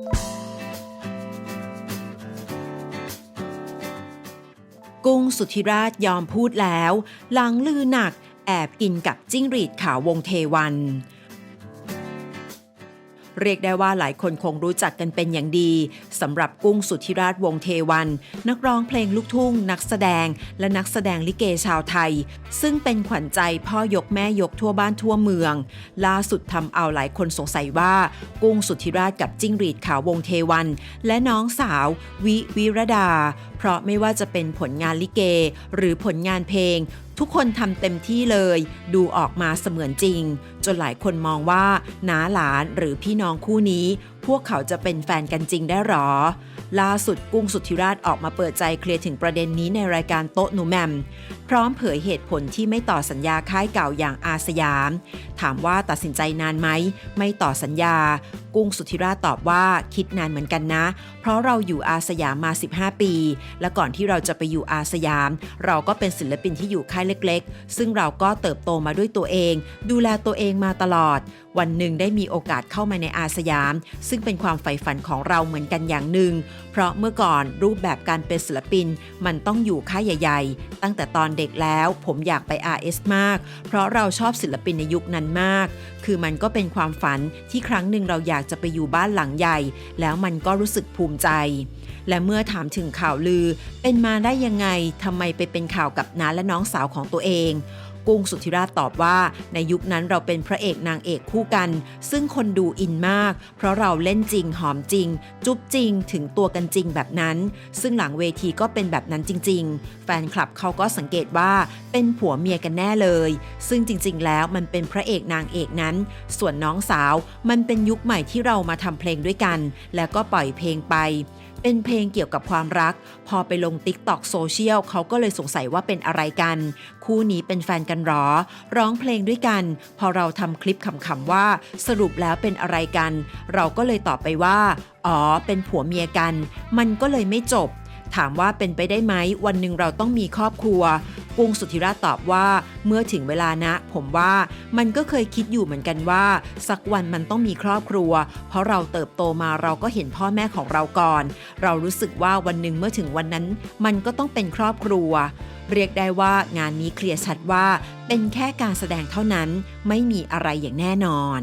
กุ้งสุธิราชยอมพูดแล้ว หลังลือหนักแอบกินกับจิ้งหรีดขาววงเทวัน เรียกได้ว่าหลายคนคงรู้จักกันเป็นอย่างดีสำหรับกุ้งสุธิราชวงเทวัน นักร้องเพลงลูกทุ่ง นักแสดง และนักแสดงลิเกชาวไทย ซึ่งเป็นขวัญใจพ่อยกแม่ยกทั่วบ้านทั่วเมือง ล่าสุดทำเอาหลายคนสงสัยว่า กุ้งสุธิราชกับจิ้งหรีดขาววงเทวัน และน้องสาว วิวิรดา เพราะไม่ว่าจะเป็นผลงานลิเก หรือผลงานเพลง ทุกคนทำเต็มที่เลย ดูออกมาเสมือนจริง จนหลายคนมองว่าน้าหลานหรือพี่น้องคู่นี้ พวกเขาจะเป็นแฟนกันจริงได้หรอ ล่าสุดกุ้งสุธิราชออกมาเปิดใจเคลียร์ถึงประเด็นนี้ในรายการโต๊ะหนูแมม พร้อมเผยเหตุผลที่ไม่ต่อสัญญาค่ายเก่าอย่างอาสยาม ถามว่าตัดสินใจนานไหม ไม่ต่อสัญญา กุ้งสุธิราชตอบว่าคิดนานเหมือนกันนะ เพราะเราอยู่อาสยามมา 15 ปี และก่อนที่เราจะไปอยู่อาสยาม เราก็เป็นศิลปินที่อยู่ค่ายเล็ก ๆ ซึ่งเราก็เติบโตมาด้วยตัวเอง ดูแลตัวเองมาตลอด วันหนึ่งได้มีโอกาสเข้ามาในอาสยาม ซึ่งเป็นความใฝ่ฝันของเราเหมือนกันอย่างหนึ่ง เพราะเมื่อก่อนรูปแบบการเป็นศิลปิน มันต้องอยู่ค่ายใหญ่ ๆ ตั้งแต่ตอนเด็กแล้วผมอยากไป RS มาก เพราะเราชอบศิลปินในยุคนั้นมาก คือมันก็เป็นความฝันที่ครั้งหนึ่งเราอยากจะไปอยู่บ้านหลังใหญ่ แล้วมันก็รู้สึกภูมิใจ และเมื่อถามถึงข่าวลือ เป็นมาได้ยังไงทำไมไปเป็นข่าวกับน้าและน้องสาวของตัวเอง กุ้งสุธิราชตอบว่า ในยุคนั้นเราเป็นพระเอกนางเอกคู่กัน ซึ่งคนดูอินมาก เพราะเราเล่นจริงหอมจริง จุ๊บจริงถึงตัวกันจริงแบบนั้น ซึ่งหลังเวทีก็เป็นแบบนั้นจริง ๆ แฟนคลับเขาก็สังเกตว่าเป็นผัวเมียกันแน่เลย ซึ่งจริง ๆ แล้วมันเป็นพระเอกนางเอกนั้น ส่วนน้องสาวมันเป็นยุคใหม่ที่เรามาทำเพลงด้วยกัน แล้วก็ปล่อยเพลงไปเป็นเพลงเกี่ยวกับความรัก พอไปลงติ๊กต็อกโซเชียลเขาก็เลยสงสัยว่าเป็นอะไรกัน คู่นี้เป็นแฟนกันหรอ ร้องเพลงด้วยกัน พอเราทำคลิปขำๆว่าสรุปแล้วเป็นอะไรกัน เราก็เลยตอบไปว่า อ๋อ เป็นผัวเมียกัน มันก็เลยไม่จบ ถามว่าเป็นไปได้ไหมวันหนึ่งเราต้องมีครอบครัว กุ้งสุธิราชตอบว่า เมื่อถึงเวลานะ ผมว่ามันก็เคยคิดอยู่เหมือนกันว่า สักวันมันต้องมีครอบครัว เพราะเราเติบโตมาเราก็เห็นพ่อแม่ของเราก่อน เรารู้สึกว่าวันหนึ่งเมื่อถึงวันนั้น มันก็ต้องเป็นครอบครัว เรียกได้ว่างานนี้เคลียร์ชัดว่า เป็นแค่การแสดงเท่านั้น ไม่มีอะไรอย่างแน่นอน